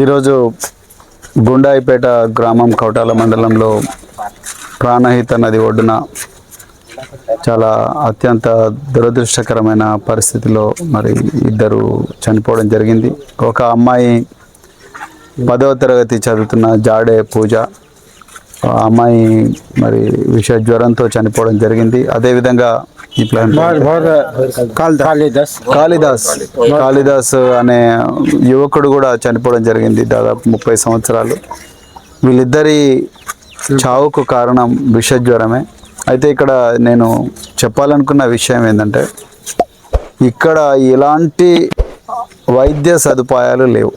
ఈరోజు గుండాయిపేట గ్రామం కౌటాల మండలంలో ప్రాణహిత నది ఒడ్డున చాలా అత్యంత దురదృష్టకరమైన పరిస్థితిలో మరి ఇద్దరు చనిపోవడం జరిగింది. ఒక అమ్మాయి పదవ తరగతి చదువుతున్న జాడే పూజ. ఆ అమ్మాయి మరి విష జ్వరంతో చనిపోవడం జరిగింది. అదేవిధంగా ఈ ప్లాంట్ కాళిదాస్. కాళిదాస్. కాళిదాస్. అనే యువకుడు కూడా చనిపోవడం జరిగింది దాదాపు ముప్పై సంవత్సరాలు. వీళ్ళిద్దరి చావుకు కారణం విషజ్వరమే. అయితే ఇక్కడ నేను చెప్పాలనుకున్న విషయం ఏంటంటే ఇక్కడ ఎలాంటి వైద్య సదుపాయాలు లేవు.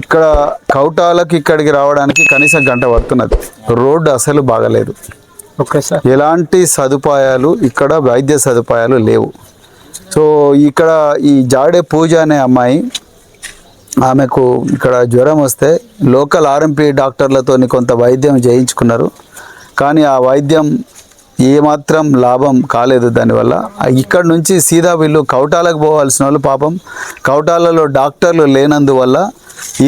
ఇక్కడ కౌటాలకు ఇక్కడికి రావడానికి కనీసం గంట పడుతున్నది. రోడ్డు అసలు బాగలేదు. ఓకే సార్ ఎలాంటి సదుపాయాలు ఇక్కడ వైద్య సదుపాయాలు లేవు. సో ఇక్కడ ఈ జాడే పూజ అనే అమ్మాయి ఆమెకు ఇక్కడ జ్వరం వస్తే లోకల్ ఆర్ఎంపీ డాక్టర్లతో కొంత వైద్యం చేయించుకున్నారు. కానీ ఆ వైద్యం ఏమాత్రం లాభం కాలేదు దానివల్ల. ఇక్కడ నుంచి సీదా వీళ్ళు కౌటాలకు పోవాల్సిన వాళ్ళు పాపం. కౌటాలలో డాక్టర్లు లేనందువల్ల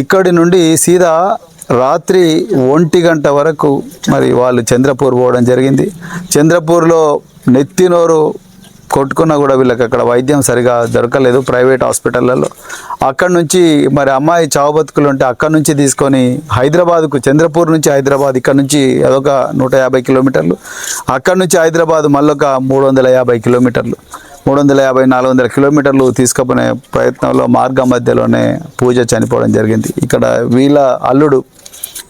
ఇక్కడి నుండి సీదా రాత్రి ఒంటి గంట వరకు మరి వాళ్ళు చంద్రపూర్ పోవడం జరిగింది. చంద్రపూర్లో నెత్తినోరు కొట్టుకున్నా కూడా వీళ్ళకి అక్కడ వైద్యం సరిగా దొరకలేదు ప్రైవేట్ హాస్పిటళ్ళలో అక్కడ నుంచి మరి అమ్మాయి చావు బతుకులు ఉంటే అక్కడ నుంచి తీసుకొని హైదరాబాద్కు చంద్రపూర్ నుంచి హైదరాబాద్ ఇక్కడ నుంచి అదొక నూట యాభై కిలోమీటర్లు. అక్కడ నుంచి హైదరాబాద్ మళ్ళొక మూడు వందల యాభై కిలోమీటర్లు. మూడు వందల యాభై నాలుగు వందల కిలోమీటర్లు తీసుకుపోయే ప్రయత్నంలో మార్గం మధ్యలోనే పూజ చనిపోవడం జరిగింది. ఇక్కడ వీళ్ళ అల్లుడు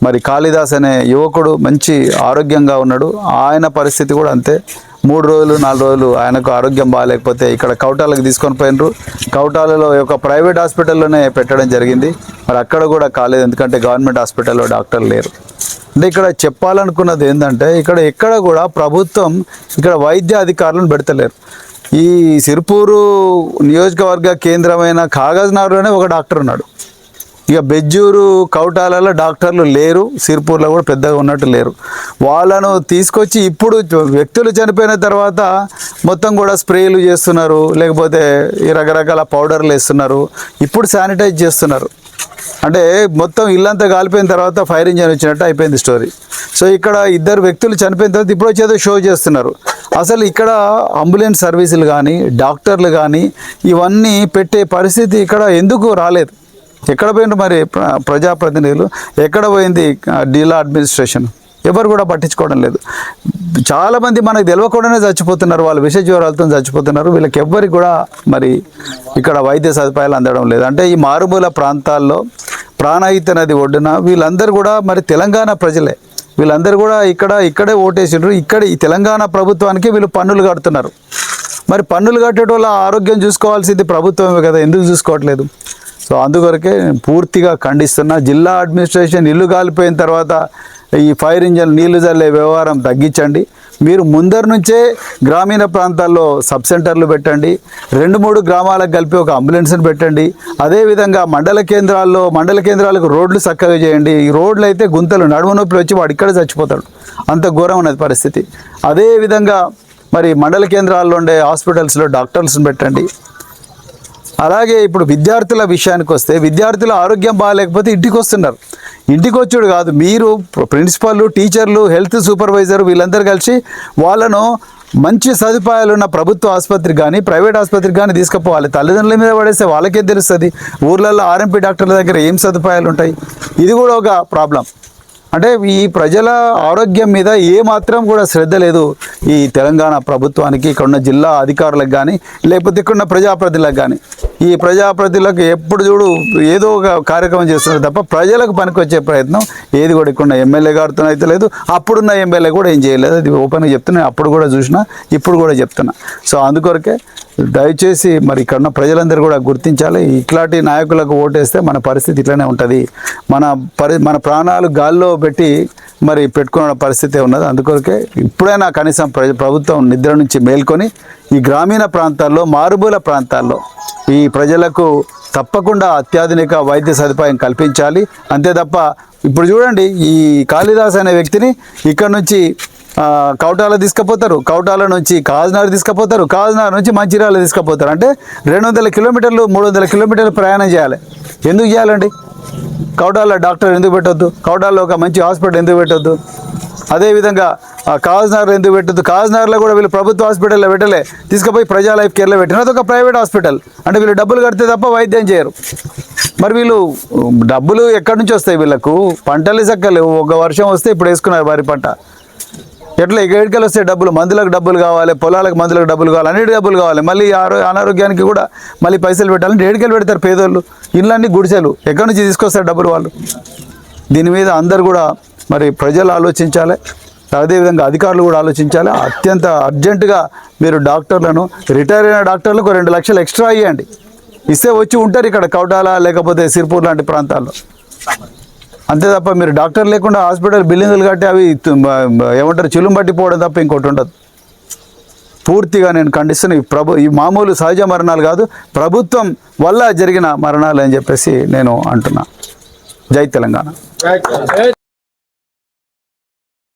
మరి కాళిదాస్ అనే యువకుడు మంచి ఆరోగ్యంగా ఉన్నాడు. ఆయన పరిస్థితి కూడా అంతే. మూడు రోజులు నాలుగు రోజులు ఆయనకు ఆరోగ్యం బాగాలేకపోతే ఇక్కడ కౌటాలకు తీసుకొని పోయినరు. కౌటాలలో ఒక ప్రైవేట్ హాస్పిటల్లోనే పెట్టడం జరిగింది. మరి అక్కడ కూడా కాలేదు ఎందుకంటే గవర్నమెంట్ హాస్పిటల్లో డాక్టర్లు లేరు. అంటే ఇక్కడ చెప్పాలనుకున్నది ఏంటంటే ఇక్కడ ఎక్కడ కూడా ప్రభుత్వం ఇక్కడ వైద్య అధికారులను పెడతలేరు. ఈ సిరిపూరు నియోజకవర్గ కేంద్రమైన కాగజ్నగర్లోనే ఒక డాక్టర్ ఉన్నాడు. ఇక బెజ్జూరు కౌటాలలో డాక్టర్లు లేరు సిర్పూర్లో కూడా పెద్దగా ఉన్నట్టు లేరు. వాళ్ళను తీసుకొచ్చి ఇప్పుడు వ్యక్తులు చనిపోయిన తర్వాత మొత్తం కూడా స్ప్రేలు చేస్తున్నారు లేకపోతే ఈ రకరకాల పౌడర్లు వేస్తున్నారు ఇప్పుడు శానిటైజ్ చేస్తున్నారు. అంటే మొత్తం ఇల్లంతా కాలిపోయిన తర్వాత ఫైర్ ఇంజన్ వచ్చినట్టు అయిపోయింది స్టోరీ. సో ఇక్కడ ఇద్దరు వ్యక్తులు చనిపోయిన తర్వాత ఇప్పుడు వచ్చేదో షో చేస్తున్నారు. అసలు ఇక్కడ అంబులెన్స్ సర్వీసులు కానీ డాక్టర్లు కానీ ఇవన్నీ పెట్టే పరిస్థితి ఇక్కడ ఎందుకు రాలేదు? ఎక్కడ పోయిండు మరి ప్ర- ప్రజాప్రతినిధులు? ఎక్కడ పోయింది డీలా అడ్మినిస్ట్రేషన్? ఎవరు కూడా పట్టించుకోవడం లేదు. చాలామంది మనకు తెలియకుండానే చచ్చిపోతున్నారు వాళ్ళు విష జ్వరాలతో చచ్చిపోతున్నారు. వీళ్ళకి ఎవ్వరికి కూడా మరి ఇక్కడ వైద్య సదుపాయాలు అందడం లేదు. అంటే ఈ మారుమూల ప్రాంతాల్లో ప్రాణహిత నది ఒడ్డున వీళ్ళందరూ కూడా మరి తెలంగాణ ప్రజలే. వీళ్ళందరూ కూడా ఇక్కడ ఇక్కడే ఓటేసిండ్రు. ఇక్కడ ఈ తెలంగాణ ప్రభుత్వానికి వీళ్ళు పన్నులు కడుతున్నారు. మరి పన్నులు కట్టడం వల్ల ఆరోగ్యం చూసుకోవాల్సింది ప్రభుత్వమే కదా ఎందుకు చూసుకోవట్లేదు? సో అందుకొరకే నేను పూర్తిగా ఖండిస్తున్నా. జిల్లా అడ్మినిస్ట్రేషన్ ఇల్లు కాలిపోయిన తర్వాత ఈ ఫైర్ ఇంజన్ నీళ్ళు చల్లే వ్యవహారం తగ్గించండి. మీరు ముందర నుంచే గ్రామీణ ప్రాంతాల్లో సబ్ సెంటర్లు పెట్టండి. రెండు మూడు గ్రామాలకు కలిపి ఒక అంబులెన్స్ని పెట్టండి. అదేవిధంగా మండల కేంద్రాల్లో మండల కేంద్రాలకు రోడ్లు చక్కగా చేయండి. ఈ రోడ్లు అయితే గుంతలు నడుము నొప్పులు వచ్చి వాడు ఇక్కడ చచ్చిపోతాడు. అంత ఘోరం ఉన్నది పరిస్థితి. అదేవిధంగా మరి మండల కేంద్రాల్లో ఉండే హాస్పిటల్స్లో డాక్టర్స్ని పెట్టండి. అలాగే ఇప్పుడు విద్యార్థుల విషయానికి వస్తే విద్యార్థుల ఆరోగ్యం బాగాలేకపోతే ఇంటికి వస్తున్నారు ఇంటికి వచ్చాడు కాదు మీరు ప్రిన్సిపల్ టీచర్లు హెల్త్ సూపర్వైజర్ వీళ్ళందరూ కలిసి వాళ్ళను మంచి సదుపాయాలు ఉన్న ప్రభుత్వ ఆసుపత్రికి కానీ ప్రైవేట్ ఆసుపత్రికి కానీ తీసుకుపోవాలి. తల్లిదండ్రుల మీద పడేస్తే వాళ్ళకేం తెలుస్తుంది? ఊర్లలో ఆర్ఎంపీ డాక్టర్ల దగ్గర ఏం సదుపాయాలు ఉంటాయి ఇది కూడా ఒక ప్రాబ్లం. అంటే ఈ ప్రజల ఆరోగ్యం మీద ఏమాత్రం కూడా శ్రద్ధ లేదు ఈ తెలంగాణ ప్రభుత్వానికి ఇక్కడున్న జిల్లా అధికారులకు కానీ లేకపోతే ఇక్కడ ఉన్న ప్రజాప్రతినిధులకు కానీ ఈ ప్రజాప్రతిలకు ఎప్పుడు చూడు ఏదో ఒక కార్యక్రమం చేస్తున్నారు తప్ప ప్రజలకు పనికొచ్చే ప్రయత్నం ఏది కూడా ఇక్కడ ఎమ్మెల్యే గారితో అయితే లేదు. అప్పుడున్న ఎమ్మెల్యే కూడా ఏం చేయలేదు. అది ఓపెన్గా చెప్తున్నా. అప్పుడు కూడా చూసినా ఇప్పుడు కూడా చెప్తున్నా. సో అందుకొరకే దయచేసి మరి ఇక్కడ ఉన్న ప్రజలందరూ కూడా గుర్తించాలి. ఇట్లాంటి నాయకులకు ఓటేస్తే మన పరిస్థితి ఇట్లానే ఉంటుంది. మన పరి మన ప్రాణాలు గాల్లో పెట్టి మరి పెట్టుకున్న పరిస్థితి ఉన్నది. అందుకొరకే ఇప్పుడైనా కనీసం ప్ర ప్రభుత్వం నిద్ర నుంచి మేల్కొని ఈ గ్రామీణ ప్రాంతాల్లో మారుమూల ప్రాంతాల్లో ఈ ప్రజలకు తప్పకుండా అత్యాధునిక వైద్య సదుపాయం కల్పించాలి. అంతే తప్ప ఇప్పుడు చూడండి ఈ కాళిదాస్ అనే వ్యక్తిని ఇక్కడ నుంచి కౌటాల తీసుకుపోతారు. కౌటాల నుంచి కాజనార్ తీసుకుపోతారు. కాజనార్ నుంచి మంచిర్యాల తీసుకుపోతారు. అంటే రెండు వందల కిలోమీటర్లు మూడు వందల కిలోమీటర్లు ప్రయాణం చేయాలి. ఎందుకు చేయాలండి? కౌడాల్లో డాక్టర్ ఎందుకు పెట్టొద్దు? కౌడాల్లో ఒక మంచి హాస్పిటల్ ఎందుకు పెట్టొద్దు? అదేవిధంగా ఆ కాజ్నగర్ ఎందుకు పెట్టద్దు? కాజ్నగర్లో కూడా వీళ్ళు ప్రభుత్వ హాస్పిటల్లో పెట్టలే. తీసుకుపోయి ప్రజా లైఫ్ కేర్లో పెట్టిన అదొక ప్రైవేట్ హాస్పిటల్. అంటే వీళ్ళు డబ్బులు కడితే తప్ప వైద్యం చేయరు. మరి వీళ్ళు డబ్బులు ఎక్కడి నుంచి వస్తాయి వీళ్ళకు? పంటలు చక్కలేవు ఒక వర్షం వస్తే ఇప్పుడు వేసుకున్నారు వరి పంట. ఎట్లా ఎక్కడికి వస్తే డబ్బులు? మందులకు డబ్బులు కావాలి పొలాలకు మందులకు డబ్బులు కావాలి అన్నిటి డబ్బులు కావాలి. మళ్ళీ అనారోగ్యానికి కూడా మళ్ళీ పైసలు పెట్టాలంటే ఏడుకెళ్ళి పెడతారు పేదోళ్ళు? ఇళ్ళన్నీ గుడిసెలు. ఎక్కడి నుంచి తీసుకొస్తారు డబ్బులు వాళ్ళు? దీని మీద అందరు కూడా మరి ప్రజలు ఆలోచించాలి. అదేవిధంగా అధికారులు కూడా ఆలోచించాలి. అత్యంత అర్జెంటుగా మీరు డాక్టర్లను రిటైర్ అయిన డాక్టర్లకు రెండు లక్షలు ఎక్స్ట్రా ఇవ్వండి ఇస్తే వచ్చి ఉంటారు ఇక్కడ కౌటాల లేకపోతే సిర్పూర్ లాంటి ప్రాంతాల్లో. అంతే తప్ప మీరు డాక్టర్ లేకుండా హాస్పిటల్ బిల్డింగ్లు కట్టి అవి ఏమంటారు చిలుం పట్టిపోవడం తప్ప ఇంకోటి ఉండదు. పూర్తిగా నేను ఖండిస్తున్న ఈ ప్రభు ఈ మామూలు సహజ మరణాలు కాదు ప్రభుత్వం వల్ల జరిగిన మరణాలు అని చెప్పేసి నేను అంటున్నా. జై తెలంగాణ.